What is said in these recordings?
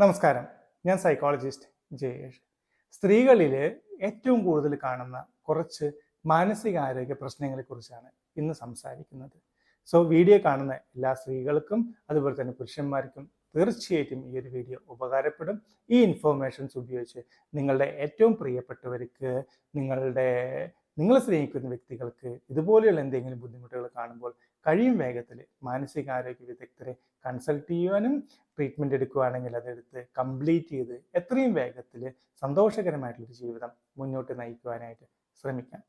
നമസ്കാരം. ഞാൻ സൈക്കോളജിസ്റ്റ് ജയേഷ് സ്ത്രീകളിൽ ഏറ്റവും കൂടുതൽ കാണുന്ന കുറച്ച് മാനസികാരോഗ്യ പ്രശ്നങ്ങളെ കുറിച്ചാണ് ഇന്ന് സംസാരിക്കുന്നത്. സോ വീഡിയോ കാണുന്ന എല്ലാ സ്ത്രീകൾക്കും അതുപോലെ തന്നെ പുരുഷന്മാർക്കും തീർച്ചയായിട്ടും ഈ ഒരു വീഡിയോ ഉപകാരപ്പെടും. ഈ ഇൻഫോർമേഷൻസ് ഉപയോഗിച്ച് നിങ്ങളുടെ ഏറ്റവും പ്രിയപ്പെട്ടവർക്ക് നിങ്ങളുടെ നിങ്ങളെ സ്നേഹിക്കുന്ന വ്യക്തികൾക്ക് ഇതുപോലെയുള്ള എന്തെങ്കിലും ബുദ്ധിമുട്ടുകൾ കാണുമ്പോൾ കഴിയും വേഗത്തിൽ മാനസികാരോഗ്യ വിദഗ്ധരെ കൺസൾട്ട് ചെയ്യുവാനും ട്രീറ്റ്മെന്റ് എടുക്കുകയാണെങ്കിൽ അതെടുത്ത് കംപ്ലീറ്റ് ചെയ്ത് എത്രയും വേഗത്തിൽ സന്തോഷകരമായിട്ടുള്ളൊരു ജീവിതം മുന്നോട്ട് നയിക്കുവാനായിട്ട് ശ്രമിക്കാം.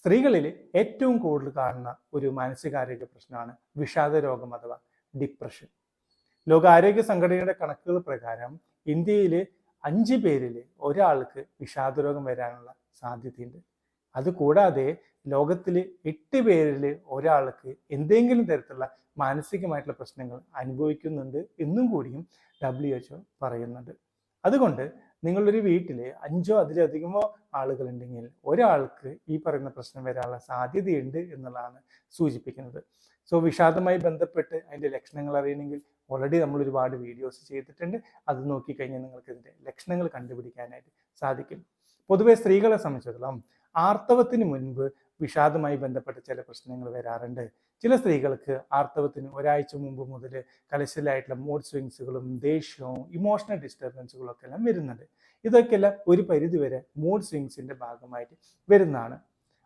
സ്ത്രീകളിൽ ഏറ്റവും കൂടുതൽ കാണുന്ന ഒരു മാനസികാരോഗ്യ പ്രശ്നമാണ് വിഷാദ രോഗം അഥവാ ഡിപ്രഷൻ ലോകാരോഗ്യ സംഘടനയുടെ കണക്കുകൾ പ്രകാരം ഇന്ത്യയിൽ അഞ്ച് പേരിൽ ഒരാൾക്ക് വിഷാദരോഗം വരാനുള്ള സാധ്യതയുണ്ട്. അതുകൂടാതെ ലോകത്തിൽ എട്ട് പേരിൽ ഒരാൾക്ക് എന്തെങ്കിലും തരത്തിലുള്ള മാനസികമായിട്ടുള്ള പ്രശ്നങ്ങൾ അനുഭവിക്കുന്നുണ്ട് എന്നും കൂടിയും ഡബ്ല്യു എച്ച്ഒ പറയുന്നുണ്ട്. അതുകൊണ്ട് നിങ്ങളൊരു വീട്ടിൽ അഞ്ചോ അതിലധികമോ ആളുകളുണ്ടെങ്കിൽ ഒരാൾക്ക് ഈ പറയുന്ന പ്രശ്നം വരാനുള്ള സാധ്യതയുണ്ട് എന്നുള്ളതാണ് സൂചിപ്പിക്കുന്നത്. സോ വിഷാദമായി ബന്ധപ്പെട്ട് അതിന്റെ ലക്ഷണങ്ങൾ അറിയണമെങ്കിൽ ഓൾറെഡി നമ്മൾ ഒരുപാട് വീഡിയോസ് ചെയ്തിട്ടുണ്ട്. അത് നോക്കിക്കഴിഞ്ഞാൽ നിങ്ങൾക്ക് ഇതിന്റെ ലക്ഷണങ്ങൾ കണ്ടുപിടിക്കാനായിട്ട് സാധിക്കും. പൊതുവെ സ്ത്രീകളെ സംബന്ധിച്ചിടത്തോളം ആർത്തവത്തിന് മുൻപ് വിഷാദമായി ബന്ധപ്പെട്ട ചില പ്രശ്നങ്ങൾ വരാറുണ്ട്. ചില സ്ത്രീകൾക്ക് ആർത്തവത്തിന് ഒരാഴ്ച മുമ്പ് മുതൽ കലശലായിട്ടുള്ള മൂഡ് സ്വിങ്സുകളും ദേഷ്യവും ഇമോഷണൽ ഡിസ്റ്റർബൻസുകളൊക്കെ എല്ലാം വരുന്നുണ്ട്. ഇതൊക്കെയെല്ലാം ഒരു പരിധിവരെ മൂഡ് സ്വിങ്സിന്റെ ഭാഗമായിട്ട് വരുന്നതാണ്.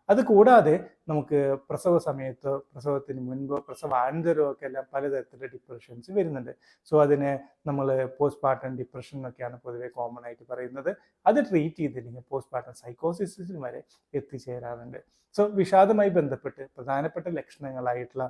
അത് കൂടാതെ നമുക്ക് പ്രസവ സമയത്തോ പ്രസവത്തിന് മുൻപോ പ്രസവാനന്തരമോ ഒക്കെ എല്ലാം പലതരത്തിലുള്ള ഡിപ്രഷൻസ് വരുന്നുണ്ട്. സോ അതിനെ നമ്മൾ പോസ്റ്റ്മോർട്ടം ഡിപ്രഷൻ എന്നൊക്കെയാണ് പൊതുവെ കോമൺ ആയിട്ട് പറയുന്നത്. അത് ട്രീറ്റ് ചെയ്തില്ലെങ്കിൽ പോസ്റ്റ്മോർട്ടം സൈക്കോസിസിന് വരെ എത്തിച്ചേരാറുണ്ട്. സോ വിഷാദമായി ബന്ധപ്പെട്ട് പ്രധാനപ്പെട്ട ലക്ഷണങ്ങളായിട്ടുള്ള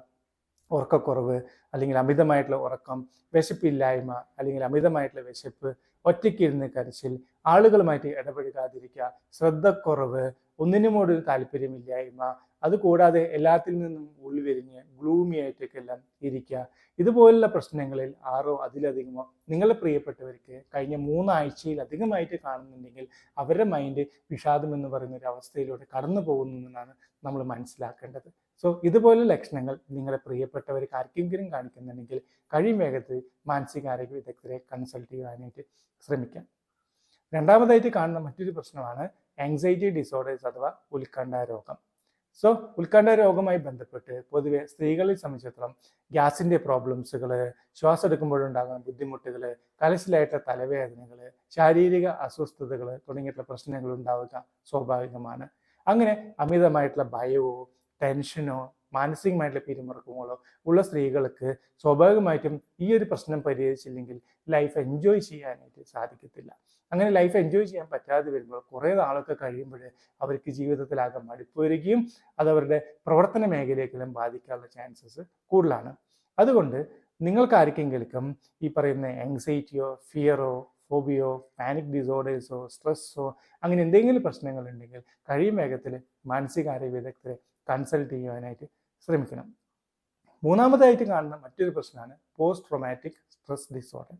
ഉറക്കക്കുറവ് അല്ലെങ്കിൽ അമിതമായിട്ടുള്ള ഉറക്കം വിശപ്പില്ലായ്മ അല്ലെങ്കിൽ അമിതമായിട്ടുള്ള വിശപ്പ് ഒറ്റയ്ക്കിരുന്ന് കരച്ചിൽ ആളുകളുമായിട്ട് ഇടപഴകാതിരിക്കുക ശ്രദ്ധക്കുറവ് ഒന്നിനുമോട് താല്പര്യമില്ലായ്മ അതുകൂടാതെ എല്ലാത്തിൽ നിന്നും ഉൾവിരിഞ്ഞ് ഗ്ലൂമി ആയിട്ടൊക്കെല്ലാം ഇരിക്കുക. ഇതുപോലുള്ള പ്രശ്നങ്ങളിൽ ആറോ അതിലധികമോ നിങ്ങളുടെ പ്രിയപ്പെട്ടവർക്ക് കഴിഞ്ഞ മൂന്നാഴ്ചയിൽ അധികമായിട്ട് കാണുന്നുണ്ടെങ്കിൽ അവരുടെ മൈൻഡ് വിഷാദം എന്ന് പറയുന്ന ഒരു അവസ്ഥയിലൂടെ കടന്നു പോകുന്നു എന്നാണ് നമ്മൾ മനസ്സിലാക്കേണ്ടത്. സോ ഇതുപോലെ ലക്ഷണങ്ങൾ നിങ്ങളുടെ പ്രിയപ്പെട്ടവർക്ക് ആർക്കെങ്കിലും കാണിക്കുന്നുണ്ടെങ്കിൽ കഴിയും വേഗത്തിൽ മാനസികാരോഗ്യ വിദഗ്ധരെ കൺസൾട്ട് ചെയ്യാനായിട്ട് ശ്രമിക്കാം. രണ്ടാമതായിട്ട് കാണുന്ന മറ്റൊരു പ്രശ്നമാണ് ആങ്സൈറ്റി ഡിസോർഡേഴ്സ് അഥവാ ഉത്കണ്ഠ രോഗം. സോ ഉത്കണ്ഠ രോഗവുമായി ബന്ധപ്പെട്ട് പൊതുവെ സ്ത്രീകളെ സംബന്ധിച്ചിടത്തോളം ഗ്യാസിന്റെ പ്രോബ്ലംസുകൾ ശ്വാസം എടുക്കുമ്പോഴുണ്ടാകുന്ന ബുദ്ധിമുട്ടുകൾ കലശലായിട്ടുള്ള തലവേദനകൾ ശാരീരിക അസ്വസ്ഥതകൾ തുടങ്ങിയിട്ടുള്ള പ്രശ്നങ്ങൾ ഉണ്ടാവുക സ്വാഭാവികമാണ്. അങ്ങനെ അമിതമായിട്ടുള്ള ഭയവോ ടെൻഷനോ മാനസികമായിട്ടുള്ള പിരിമുറുക്കങ്ങളോ ഉള്ള സ്ത്രീകൾക്ക് സ്വാഭാവികമായിട്ടും ഈ ഒരു പ്രശ്നം പരിഹരിച്ചില്ലെങ്കിൽ ലൈഫ് എൻജോയ് ചെയ്യാനായിട്ട് സാധിക്കത്തില്ല. അങ്ങനെ ലൈഫ് എൻജോയ് ചെയ്യാൻ പറ്റാതെ വരുമ്പോൾ കുറേ നാളൊക്കെ കഴിയുമ്പോൾ അവർക്ക് ജീവിതത്തിലാകെ മടുപ്പ് വരികയും അത് അവരുടെ പ്രവർത്തന മേഖലയെങ്കിലും ബാധിക്കാനുള്ള ചാൻസസ് കൂടുതലാണ്. അതുകൊണ്ട് നിങ്ങൾക്ക് ആർക്കെങ്കിലും ഈ പറയുന്ന ആങ്സൈറ്റിയോ ഫിയറോ ഫോബിയോ പാനിക് ഡിസോർഡേഴ്സോ സ്ട്രെസ്സോ അങ്ങനെ എന്തെങ്കിലും പ്രശ്നങ്ങൾ ഉണ്ടെങ്കിൽ കഴിയും വേഗത്തിൽ മാനസികാരോഗ്യ വിദഗ്ധരെ കൺസൾട്ട് ചെയ്യുവാനായിട്ട് ശ്രമിക്കണം. മൂന്നാമതായിട്ട് കാണുന്ന മറ്റൊരു പ്രശ്നമാണ് പോസ്റ്റ് ട്രോമാറ്റിക് സ്ട്രെസ് ഡിസോർഡർ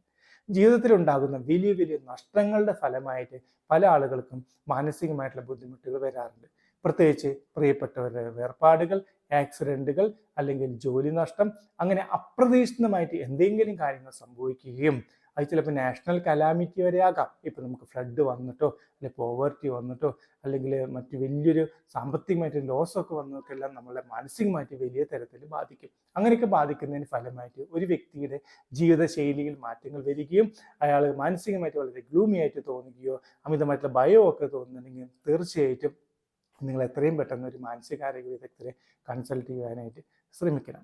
ജീവിതത്തിൽ ഉണ്ടാകുന്ന വലിയ വലിയ നഷ്ടങ്ങളുടെ ഫലമായിട്ട് പല ആളുകൾക്കും മാനസികമായിട്ടുള്ള ബുദ്ധിമുട്ടുകൾ വരാറുണ്ട്. പ്രത്യേകിച്ച് പ്രിയപ്പെട്ടവരുടെ വേർപാടുകൾ ആക്സിഡന്റുകൾ അല്ലെങ്കിൽ ജോലി നഷ്ടം അങ്ങനെ അപ്രതീക്ഷിതമായിട്ട് എന്തെങ്കിലും കാര്യങ്ങൾ സംഭവിക്കുകയും അത് ചിലപ്പോൾ നാഷണൽ കലാമിറ്റി വരെ ആകാം. ഇപ്പം നമുക്ക് ഫ്ലഡ് വന്നിട്ടോ അല്ലെങ്കിൽ പോവർട്ടി വന്നിട്ടോ അല്ലെങ്കിൽ മറ്റു വലിയൊരു സാമ്പത്തികമായിട്ട് ലോസ് ഒക്കെ വന്നതൊക്കെ എല്ലാം നമ്മളെ മാനസികമായിട്ട് വലിയ തരത്തിൽ ബാധിക്കും. അങ്ങനെയൊക്കെ ബാധിക്കുന്നതിന് ഫലമായിട്ട് ഒരു വ്യക്തിയുടെ ജീവിതശൈലിയിൽ മാറ്റങ്ങൾ വരികയും അയാൾ മാനസികമായിട്ട് വളരെ ഗ്ലൂമി ആയിട്ട് തോന്നുകയോ അമിതമായിട്ടുള്ള ഭയമൊക്കെ തോന്നുന്നുണ്ടെങ്കിൽ തീർച്ചയായിട്ടും നിങ്ങൾ എത്രയും പെട്ടെന്ന് ഒരു മാനസികാരോഗ്യ വിദഗ്ധരെ കൺസൾട്ട് ചെയ്യാനായിട്ട് ശ്രമിക്കണം.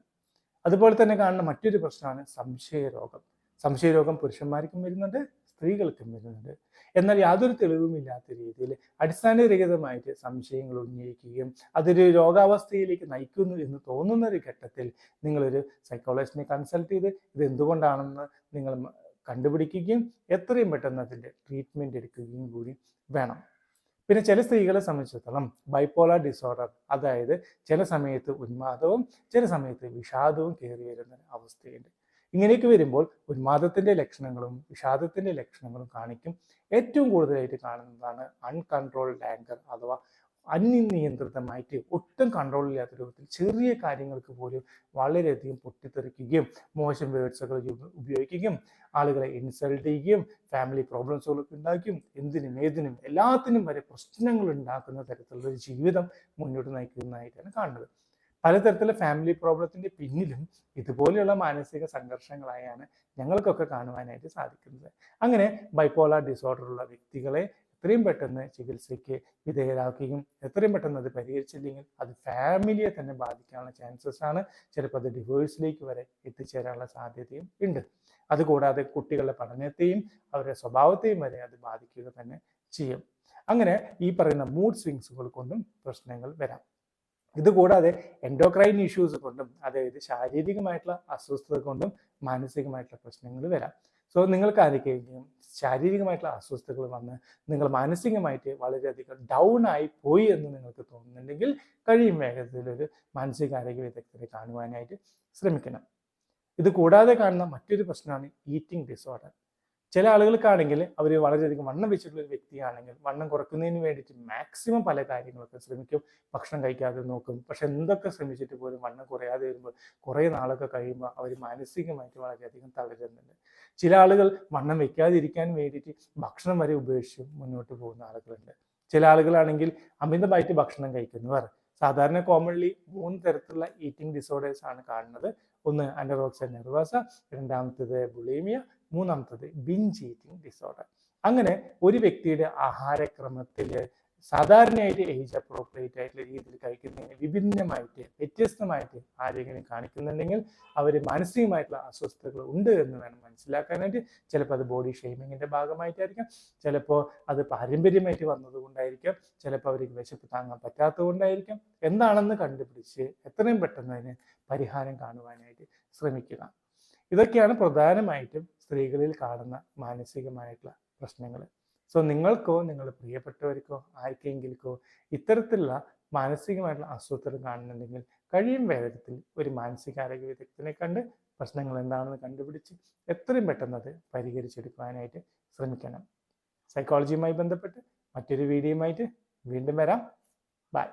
അതുപോലെ തന്നെ കാണുന്ന മറ്റൊരു പ്രശ്നമാണ് സംശയരോഗം. സംശയരോഗം പുരുഷന്മാർക്കും വരുന്നുണ്ട് സ്ത്രീകൾക്കും വരുന്നുണ്ട്. എന്നാൽ യാതൊരു തെളിവുമില്ലാത്ത രീതിയിൽ അടിസ്ഥാനരഹിതമായിട്ട് സംശയങ്ങൾ ഉന്നയിക്കുകയും അതൊരു രോഗാവസ്ഥയിലേക്ക് നയിക്കുന്നു എന്ന് തോന്നുന്ന ഒരു ഘട്ടത്തിൽ നിങ്ങളൊരു സൈക്കോളജിസ്റ്റിനെ കൺസൾട്ട് ചെയ്ത് ഇത് എന്തുകൊണ്ടാണെന്ന് നിങ്ങൾ കണ്ടുപിടിക്കുകയും എത്രയും പെട്ടെന്ന് അതിന്റെ ട്രീറ്റ്മെന്റ് എടുക്കുകയും കൂടി വേണം. പിന്നെ ചില സ്ത്രീകളെ സംബന്ധിച്ചിടത്തോളം ബൈപ്പോളാർ ഡിസോർഡർ അതായത് ചില സമയത്ത് ഉന്മാദവും ചില സമയത്ത് വിഷാദവും കയറി വരുന്ന അവസ്ഥയുണ്ട്. ഇങ്ങനെയൊക്കെ വരുമ്പോൾ ഉന്മാദത്തിന്റെ ലക്ഷണങ്ങളും വിഷാദത്തിന്റെ ലക്ഷണങ്ങളും കാണിക്കും. ഏറ്റവും കൂടുതലായിട്ട് കാണുന്നതാണ് അൺകൺട്രോൾഡ് ആങ്കർ അഥവാ അനിയന്ത്രിതമായിട്ട് ഒട്ടും കൺട്രോൾ ഇല്ലാത്ത രൂപത്തിൽ ചെറിയ കാര്യങ്ങൾക്ക് പോലും വളരെയധികം പൊട്ടിത്തെറിക്കുകയും മോശം വേർഡ്സുകൾ ഉപയോഗിക്കുകയും ആളുകളെ ഇൻസൾട്ട് ചെയ്യുകയും ഫാമിലി പ്രോബ്ലംസുകളൊക്കെ ഉണ്ടാക്കുകയും എന്തിനും ഏതിനും എല്ലാത്തിനും വരെ പ്രശ്നങ്ങൾ ഉണ്ടാക്കുന്ന തരത്തിലുള്ള ഒരു ജീവിതം മുന്നോട്ട് നയിക്കുന്നതായിട്ടാണ് കാണുന്നത്. പലതരത്തിലുള്ള ഫാമിലി പ്രോബ്ലത്തിന്റെ പിന്നിലും ഇതുപോലെയുള്ള മാനസിക സംഘർഷങ്ങളായാണ് ഞങ്ങൾക്കൊക്കെ കാണുവാനായിട്ട് സാധിക്കുന്നത്. അങ്ങനെ ബൈപ്പോളാർ ഡിസോർഡർ ഉള്ള വ്യക്തികളെ എത്രയും പെട്ടെന്ന് ചികിത്സയ്ക്ക് വിധേയരാക്കുകയും എത്രയും പെട്ടെന്ന് അത് പരിഹരിച്ചില്ലെങ്കിൽ അത് ഫാമിലിയെ തന്നെ ബാധിക്കാനുള്ള ചാൻസസ് ആണ്. ചിലപ്പോൾ അത് ഡിവോഴ്സിലേക്ക് വരെ എത്തിച്ചേരാനുള്ള സാധ്യതയും ഉണ്ട്. അതുകൂടാതെ കുട്ടികളുടെ പഠനത്തെയും അവരുടെ സ്വഭാവത്തെയും വരെ അത് ബാധിക്കുക തന്നെ ചെയ്യും. അങ്ങനെ ഈ പറയുന്ന മൂഡ് സ്വിങ്സുകൾക്കൊന്നും പ്രശ്നങ്ങൾ വരാം. ഇതുകൂടാതെ എൻഡോക്രൈൻ ഇഷ്യൂസ് കൊണ്ടും അതായത് ശാരീരികമായിട്ടുള്ള അസ്വസ്ഥത കൊണ്ടും മാനസികമായിട്ടുള്ള പ്രശ്നങ്ങൾ വരാം. സോ നിങ്ങൾക്ക് ആരൊക്കെയെങ്കിലും ശാരീരികമായിട്ടുള്ള അസ്വസ്ഥതകൾ വന്ന് നിങ്ങൾ മാനസികമായിട്ട് വളരെയധികം ഡൗൺ ആയി പോയി എന്ന് നിങ്ങൾക്ക് തോന്നുന്നുണ്ടെങ്കിൽ കഴിയും വേഗത്തിൽ ഒരു മാനസികാരോഗ്യ വിദഗ്ധരെ കാണുവാനായിട്ട് ശ്രമിക്കണം. ഇത് കൂടാതെ കാണുന്ന മറ്റൊരു പ്രശ്നമാണ് ഈറ്റിംഗ് ഡിസോർഡർ ചില ആളുകൾക്കാണെങ്കിൽ അവർ വളരെയധികം വണ്ണം വെച്ചിട്ടുള്ള ഒരു വ്യക്തിയാണെങ്കിൽ വണ്ണം കുറയ്ക്കുന്നതിന് വേണ്ടിയിട്ട് മാക്സിമം പല കാര്യങ്ങളൊക്കെ ശ്രമിക്കും. ഭക്ഷണം കഴിക്കാതെ നോക്കും. പക്ഷെ എന്തൊക്കെ ശ്രമിച്ചിട്ട് പോലും വണ്ണം കുറയാതെ വരുമ്പോൾ കുറേ നാളൊക്കെ കഴിയുമ്പോൾ അവർ മാനസികമായിട്ട് വളരെയധികം തളരുന്നുണ്ട്. ചില ആളുകൾ വണ്ണം വെക്കാതിരിക്കാൻ വേണ്ടിയിട്ട് ഭക്ഷണം വരെ ഉപേക്ഷിച്ച് മുന്നോട്ട് പോകുന്ന ആളുകളുണ്ട്. ചില ആളുകളാണെങ്കിൽ അമിതമായിട്ട് ഭക്ഷണം കഴിക്കുന്നവർ. സാധാരണ കോമൺലി മൂന്ന് തരത്തിലുള്ള ഈറ്റിംഗ് ഡിസോർഡേഴ്സ് ആണ് കാണുന്നത്. ഒന്ന് അൻഡറോക്സ നെർവാസ രണ്ടാമത്തേത് ബുളീമിയ മൂന്നാമത്തത് ബിഞ്ച് ഈറ്റിംഗ് ഡിസോർഡർ അങ്ങനെ ഒരു വ്യക്തിയുടെ ആഹാരക്രമത്തിൽ സാധാരണയായിട്ട് ഏജ് അപ്രോപ്രിയേറ്റ് ആയിട്ടുള്ള രീതിയിൽ കഴിക്കുന്നതിന് വിഭിന്നമായിട്ട് വ്യത്യസ്തമായിട്ട് ആരെങ്കിലും കാണിക്കുന്നുണ്ടെങ്കിൽ അവർ മാനസികമായിട്ടുള്ള അസ്വസ്ഥതകൾ ഉണ്ട് എന്ന് വേണം മനസ്സിലാക്കാനായിട്ട്. ചിലപ്പോൾ അത് ബോഡി ഷെയ്മിങ്ങിന്റെ ഭാഗമായിട്ടായിരിക്കാം. ചിലപ്പോൾ അത് പാരമ്പര്യമായിട്ട് വന്നതുകൊണ്ടായിരിക്കാം. ചിലപ്പോൾ അവർക്ക് വിശപ്പ് താങ്ങാൻ പറ്റാത്തത് കൊണ്ടായിരിക്കാം എന്താണെന്ന് കണ്ടുപിടിച്ച് എത്രയും പെട്ടെന്ന് അതിന് പരിഹാരം കാണുവാനായിട്ട് ശ്രമിക്കുക. ഇതൊക്കെയാണ് പ്രധാനമായിട്ടും സ്ത്രീകളിൽ കാണുന്ന മാനസികമായിട്ടുള്ള പ്രശ്നങ്ങൾ. സോ നിങ്ങൾക്കോ നിങ്ങളുടെ പ്രിയപ്പെട്ടവർക്കോ ആർക്കെങ്കിൽക്കോ ഇത്തരത്തിലുള്ള മാനസികമായിട്ടുള്ള അസ്വസ്ഥത കാണുന്നുണ്ടെങ്കിൽ കഴിയും വേഗത്തിൽ ഒരു മാനസികാരോഗ്യ വിദഗ്ധനെ കണ്ട് പ്രശ്നങ്ങൾ എന്താണെന്ന് കണ്ടുപിടിച്ച് എത്രയും പെട്ടെന്ന് അത് പരിഹരിച്ചെടുക്കുവാനായിട്ട് ശ്രമിക്കണം. സൈക്കോളജിയുമായി ബന്ധപ്പെട്ട് മറ്റൊരു വീഡിയോയുമായിട്ട് വീണ്ടും വരാം. ബൈ